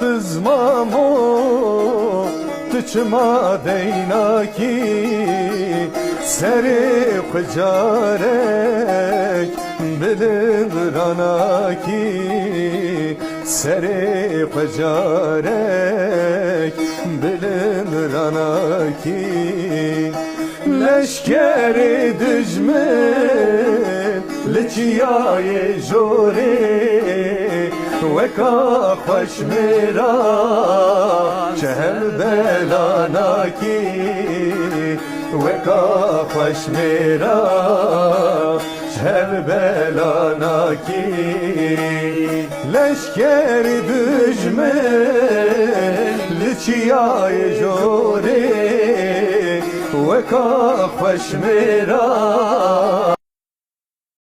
kızmam o. Tıçıma deyna ki Seri kıcarek Bilir ana ki Seri kıcarek Bilir ana ki Leşkeri düzme Leçiyaye jore Veka خوش میرا چهل بلانا کی وکا خوش میرا چهل بلانا کی لشکر دجمن لچیای جوری وکا خوش میرا